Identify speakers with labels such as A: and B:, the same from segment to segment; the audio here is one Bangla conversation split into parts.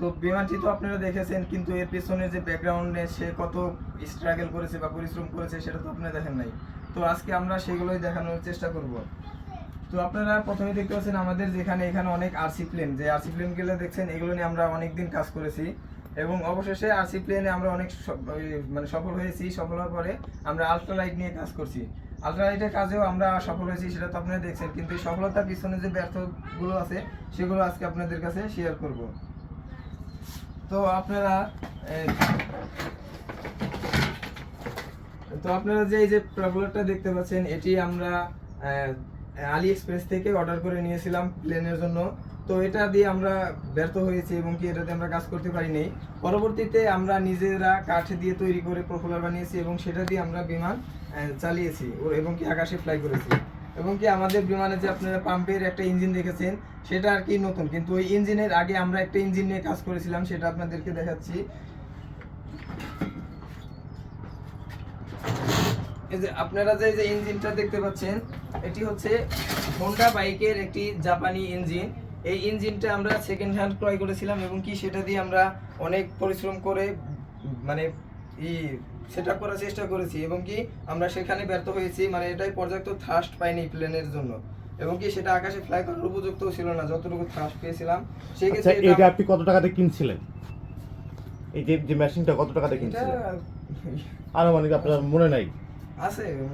A: তো বিমানটি তো আপনারা দেখেছেন, কিন্তু এর পেছনে যে ব্যাকগ্রাউন্ডে সে কত স্ট্রাগল করেছে বা পরিশ্রম করেছে সেটা তো আপনারা দেখেন নাই। তো আজকে আমরা সেগুলোই দেখানোর চেষ্টা করব। তো আপনারা প্রথমে দেখতে পাচ্ছেন আমাদের যেখানে এখানে অনেক আরসি প্লেন যে আরসি প্লেনগুলো দেখছেন, এগুলো নিয়ে আমরা অনেক দিন কাজ করেছি। এবং অবশেষে আরসি প্লেনে আমরা অনেক মানে সফল হয়েছি, সফল হওয়ার পরে আমরা আলট্রালাইট নিয়ে কাজ করছি। আলট্রালাইটের কাজেও আমরা সফল হয়েছি, সেটা তো আপনারা দেখছেন, কিন্তু সফলতার পিছনে যে ব্যর্থগুলো আছে, সেগুলো আজকে আপনাদের কাছে শেয়ার করব। তো আপনারা তো আপনারা যে, এই যে প্রবলেমটা দেখতে পাচ্ছেন, এটি আমরা আলি এক্সপ্রেস থেকে অর্ডার করে নিয়েছিলাম প্লেনের জন্য। তো এটা দিয়ে আমরা ব্যর্থ হয়েছি এবং কি এটাতে আমরা কাজ করতে পারিনি পরবর্তীতে আমরা নিজেরা কাঠ দিয়ে তৈরি করে প্রফুলার বানিয়েছি এবং সেটা দিয়ে আমরা বিমান চালিয়েছি এবং কি আকাশে ফ্লাই করেছি। এবং কি আমাদের বিমানে যে আপনারা পাম্পের একটা ইঞ্জিন দেখেছেন, সেটা আর কি নতুন। কিন্তু ওই ইঞ্জিনের আগে আমরা একটা ইঞ্জিন নিয়ে কাজ করেছিলাম, সেটা আপনাদেরকে দেখাচ্ছি। এই যে আপনারা যে যে ইঞ্জিনটা দেখতে পাচ্ছেন, এটি হচ্ছে হোন্ডা বাইকের একটি জাপানি ইঞ্জিন। এই ইঞ্জিনটা আমরা সেকেন্ড হ্যান্ড ক্রয় করেছিলাম এবং কি সেটা দিয়ে আমরা অনেক পরিশ্রম করে মানে সেটা করার চেষ্টা করেছি এবং কি আমরা সেখানে ব্যর্থ হয়েছি মানে এটাই পর্যাপ্ত থ্রাস্ট পাইনি প্লেনের জন্য। এবং কি সেটা আকাশে ফ্লাই করার উপযুক্ত ছিল না যতটুকু থ্রাস্ট পেয়েছিলাম।
B: আচ্ছা
A: সেক্ষেত্রে
B: এটা
A: এটা-
B: আপনি কত টাকাতে কিনছিলেন? এই যে যে মেশিনটা কত টাকাতে কিনছিলেন? আনুমানিক আপনার মনে নাই?
A: আছে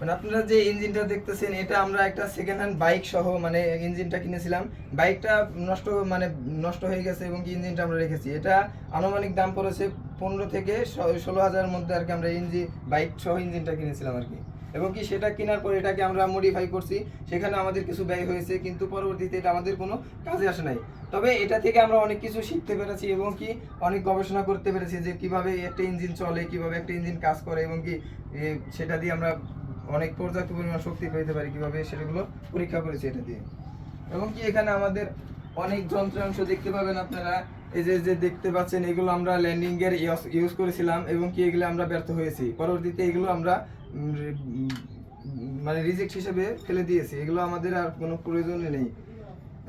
A: মানে আপনারা যে ইঞ্জিনটা দেখতেছেন এটা আমরা একটা সেকেন্ড হ্যান্ড বাইক সহ মানে ইঞ্জিনটা কিনেছিলাম। বাইকটা নষ্ট মানে নষ্ট হয়ে গেছে এবং কি ইঞ্জিনটা আমরা রেখেছি। এটা আনুমানিক দাম পড়েছে পনেরো থেকে ষোলো হাজারের মধ্যে আর কি আমরা ইঞ্জিন বাইক সহ ইঞ্জিনটা কিনেছিলাম আর কি। এবং কি সেটা কেনার পর এটাকে আমরা মডিফাই করছি। সেখানে আমাদের কিছু ব্যয় হয়েছে, কিন্তু পরবর্তীতে এটা আমাদের কোনো কাজে আসে নাই। তবে এটা থেকে আমরা অনেক কিছু শিখতে পেরেছি এবং কি অনেক গবেষণা করতে পেরেছি যে কীভাবে একটা ইঞ্জিন চলে, কীভাবে একটা ইঞ্জিন কাজ করে এবং কি সেটা দিয়ে আমরা অনেক পর্যাপ্ত পরিমাণ শক্তি পেতে পারি, কীভাবে সেগুলো পরীক্ষা করেছি এটা দিয়ে। এবং কি এখানে আমাদের অনেক যন্ত্রাংশ দেখতে পাবেন আপনারা। এই যে যে দেখতে পাচ্ছেন এগুলো আমরা ল্যান্ডিং এর ইউজ করেছিলাম এবং কি এগুলো আমরা ব্যর্থ হয়েছি। পরবর্তীতে এগুলো আমরা মানে রিজেক্ট হিসেবে ফেলে দিয়েছি। এগুলো আমাদের আর কোনো প্রয়োজনই নেই।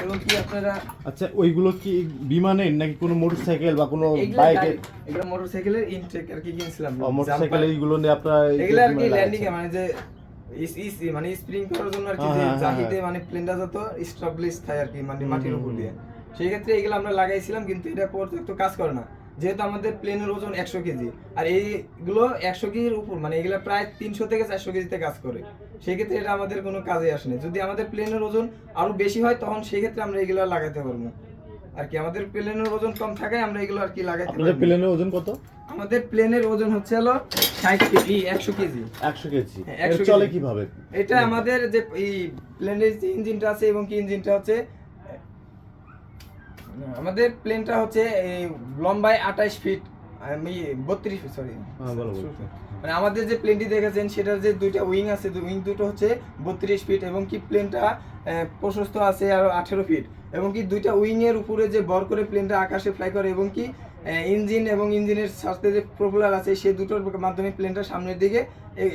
A: এবং কি আপনারা
B: আচ্ছা ওইগুলো কি বিমানের নাকি কোনো মোটরসাইকেল বা কোনো
A: এগুলো
B: বাইকের
A: এগুলো মোটরসাইকেলের ইনটেক আর কি কিনছিলাম।
B: মোটরসাইকেল এইগুলো নিয়ে আপনার
A: এগুলো আর কি
B: মানে
A: ল্যান্ডিং এ মানে যে মানে স্প্রিং করার জন্য আর কি
B: হ্যাঁ, হ্যাঁ, হ্যাঁ।
A: মানে প্লেনটা যত স্টাবলিশ থাকে আর কি মানে মাটির উপর দিয়ে। সেই ক্ষেত্রে এগুলো আমরা লাগাইছিলাম কিন্তু এটা পর্যাপ্ত কাজ করে না। যেহেতু আমাদের প্লেনের ওজন একশো কেজি আর এইগুলো একশো কেজির উপর মানে এগুলো প্রায় তিনশো থেকে চারশো কেজিতে কাজ করে। সেই ক্ষেত্রে এটা আমাদের কোনো কাজে আসে না। যদি আমাদের প্লেনের ওজন আরও বেশি হয় তখন সেই ক্ষেত্রে আমরা এগুলো লাগাতে পারব আর কি আমাদের প্লেনের ওজন কম থাকায় আমরা এগুলো আর কি লাগাইতে
B: আপনাদের প্লেনের ওজন কত?
A: আমাদের প্লেনের ওজন হচ্ছে হলো ষাট কেজি একশো কেজি।
B: একশো কেজি।
A: হ্যাঁ, 100
B: চলে কীভাবে?
A: এটা আমাদের যে এই প্লেনের যে ইঞ্জিনটা আছে এবং কি ইঞ্জিনটা হচ্ছে আমাদের প্লেনটা হচ্ছে এই লম্বায় আঠাশ ফিট আমি বত্রিশ সরি
B: হ্যাঁ।
A: মানে আমাদের যে প্লেনটি দেখেছেন সেটার যে দুইটা উইং আছে উইং দুটো হচ্ছে বত্রিশ ফিট এবং কি প্লেনটা প্রশস্ত আছে আরও আঠেরো ফিট এবং কি দুইটা উইং এর উপরে যে বর করে প্লেনটা আকাশে ফ্লাই করে এবং কি ইঞ্জিন এবং ইঞ্জিনের সাথে যে প্রপেলার আছে সে দুটোর মাধ্যমে প্লেনটা সামনের দিকে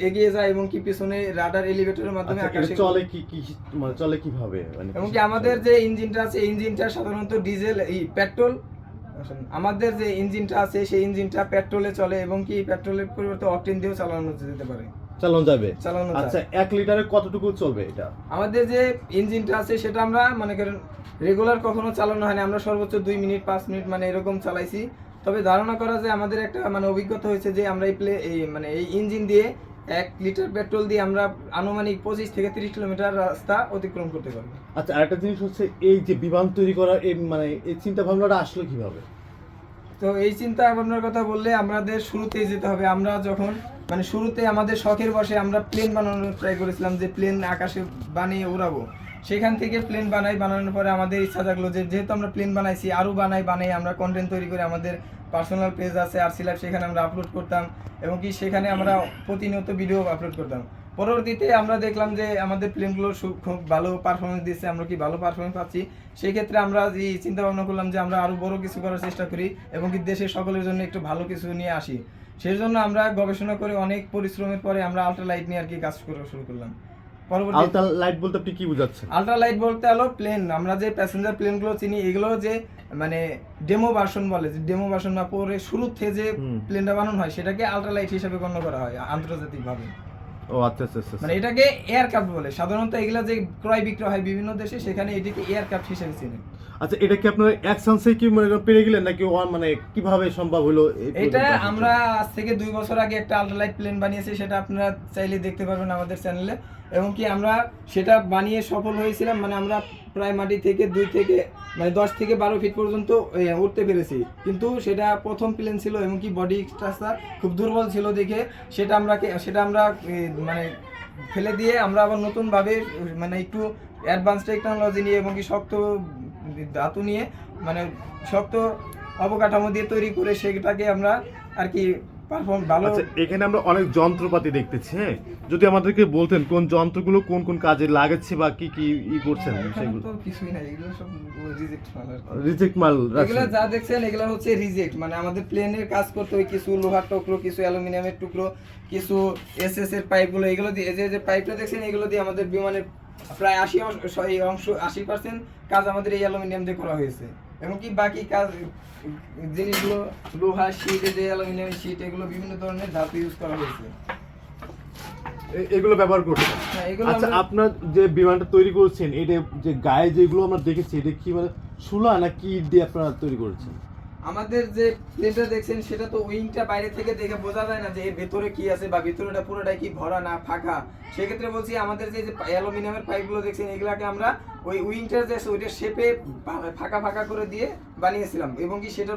A: এগিয়ে যায় এবং কি পিছনে রাডার এলিভেটরের মাধ্যমে
B: আচ্ছা,
A: আকাশে
B: চলে কি কি মানে চলে কীভাবে? মানে
A: এবং কি আমাদের যে ইঞ্জিনটা আছে ইঞ্জিনটা সাধারণত ডিজেল এই পেট্রোল আমাদের যে ইঞ্জিনটা আছে সেই ইঞ্জিনটা পেট্রোলে চলে এবং কি পেট্রোলের পরিবর্তে অকটেন দিয়েও চালানো যেতে পারে।
B: চালানো যাবে।
A: চালানো
B: আচ্ছা এক লিটারে কতটুকু চলবে এটা?
A: আমাদের যে ইঞ্জিনটা আছে সেটা আমরা মনে করেন রেগুলার কখনো চালানো হয় না আমরা সর্বোচ্চ দুই মিনিট পাঁচ মিনিট মানে এরকম চালাইছি। তবে ধারণা করা যায় আমাদের একটা মানে অভিজ্ঞতা হয়েছে যে আমরা এই প্লে এই মানে এই ইঞ্জিন দিয়ে এক লিটার পেট্রোল দিয়ে আমরা আনুমানিক পঁচিশ থেকে তিরিশ কিলোমিটার রাস্তা অতিক্রম করতে পারব।
B: আচ্ছা আরেকটা জিনিস হচ্ছে এই যে বিমান তৈরি করার এই মানে এই চিন্তা ভাবনাটা আসলো কীভাবে?
A: তো এই চিন্তা ভাবনার কথা বললে আমাদের শুরুতেই যেতে হবে। আমরা যখন মানে শুরুতে আমাদের শখের বসে আমরা প্লেন বানানোর ট্রাই করেছিলাম যে প্লেন আকাশে বানিয়ে উড়াবো। সেখান থেকে প্লেন বানাই, বানানোর পরে আমাদের ইচ্ছা থাকল যে যেহেতু আমরা প্লেন বানাইছি, আরও বানাই বানাই, আমরা কন্টেন্ট তৈরি করে আমাদের পার্সোনাল পেজ আছে আর লাইভ সেখানে আমরা আপলোড করতাম এবং কি সেখানে আমরা প্রতিনিয়ত ভিডিও আপলোড করতাম। পরবর্তীতে আমরা দেখলাম যে আমাদের প্লেনগুলো খুব ভালো পারফরমেন্স দিচ্ছে আমরা কি ভালো পারফরমেন্স পাচ্ছি? সেই ক্ষেত্রে আমরা এই চিন্তা ভাবনা করলাম যে আমরা আরও বড় কিছু করার চেষ্টা করি এবং কি দেশের সকলের জন্য একটু ভালো কিছু নিয়ে আসি। সেই জন্য আমরা গবেষণা করে অনেক পরিশ্রমের পরে আমরা আল্ট্রালাইট নিয়ে আর কি কাজ করা শুরু করলাম। পরবর্তী
B: আলট্রা লাইট বলতে আপনি কি বুঝাচ্ছেন?
A: আলট্রা লাইট বলতে হলো প্লেন আমরা যে প্যাসেঞ্জার প্লেনগুলো চিনি এগুলো যে মানে ডেমো ভার্সন বলে যে ডেমো ভার্সন না পরে শুরুতে থেকে যে। প্লেনটা বানানো হয় সেটাকে আলট্রা লাইট হিসেবে গণ্য করা হয় আন্তর্জাতিকভাবে।
B: ও আচ্ছা আচ্ছা আচ্ছা
A: মানে এটাকে এয়ারক্রাফট বলে। সাধারণত এগুলো যে ক্রয় বিক্রয় হয় বিভিন্ন দেশে সেখানে এটিকে এয়ারক্রাফট হিসেবে চিনে।
B: আচ্ছা এটা কি আপনার এক চান্সে কি মনে করেন পেরে গেলেন নাকি ও মানে কীভাবে সম্ভব হলো
A: এটা আমরা আজ থেকে দুই বছর আগে একটা আল্ট্রালাইট প্লেন বানিয়েছি সেটা আপনারা চাইলে দেখতে পারবেন আমাদের চ্যানেলে এবং কি আমরা সেটা বানিয়ে সফল হয়েছিলাম মানে আমরা প্রায় মাটি থেকে দুই থেকে মানে দশ থেকে বারো ফিট পর্যন্ত উঠতে পেরেছি। কিন্তু সেটা প্রথম প্লেন ছিল এবং কি বডি স্ট্রাকচার খুব দুর্বল ছিল দেখে সেটা আমরা সেটা আমরা মানে ফেলে দিয়ে আমরা আবার নতুনভাবে মানে একটু অ্যাডভান্স টেকনোলজি নিয়ে এবং কি শক্ত ধাতু নিয়ে মানে শক্ত অবকাঠামো দিয়ে তৈরি করে সেটাকে আমরা আর কি
B: এখানে আমরা অনেক যন্ত্রপাতি দেখতেছি হ্যাঁ? যদি আমাদেরকে বলতেন কোন যন্ত্রগুলো কোন কোন কাজে লাগাচ্ছে বা কি কি ই করছেন সেগুলো
A: তো কিছুই নাই এগুলো সব রিজেক্ট মাল
B: রিজেক্ট মাল
A: এগুলো যা দেখছেন এগুলো হচ্ছে রিজেক্ট মানে আমাদের প্লেনের কাজ করতে হয় কিছু লোহার টুকরো কিছু অ্যালুমিনিয়ামের টুকরো কিছু এসএস এর পাইপগুলো এগুলো দিয়ে যে যে পাইপটা দেখছেন এগুলো দিয়ে আমাদের বিমানের প্রায় আশি অংশ আশি পার্সেন্ট কাজ আমাদের এই অ্যালুমিনিয়াম দিয়ে করা হয়েছে। এবং কি বাকি কাজ জিনিসগুলো লোহা শীট যে অ্যালুমিনিয়াম শীট এগুলো বিভিন্ন ধরনের ধাতু ইউজ করা হয়েছে।
B: এগুলো ব্যবহার করছেন?
A: হ্যাঁ,
B: আচ্ছা আপনার যে বিমানটা তৈরি করছেন এটা যে গায়ে যেগুলো আমরা দেখেছি এটা কি মানে সুলা না কি দিয়ে আপনারা তৈরি করেছেন?
A: আমাদের যে প্লেনটা দেখছেন, সেটা তো উইংটা বাইরে থেকে দেখে বোঝা যায় না যে এর ভেতরে কি আছে বা ভেতরেটা পুরোটাই কি ভরা না ফাঁকা। সেক্ষেত্রে বলছি আমাদের যে অ্যালুমিনিয়ামের পাইপগুলো দেখছেন, এগুলাকে আমরা ওই উইংটার যে আছে ওইটা শেপে ফাঁকা ফাঁকা করে দিয়ে বানিয়েছিলাম এবং কি সেটা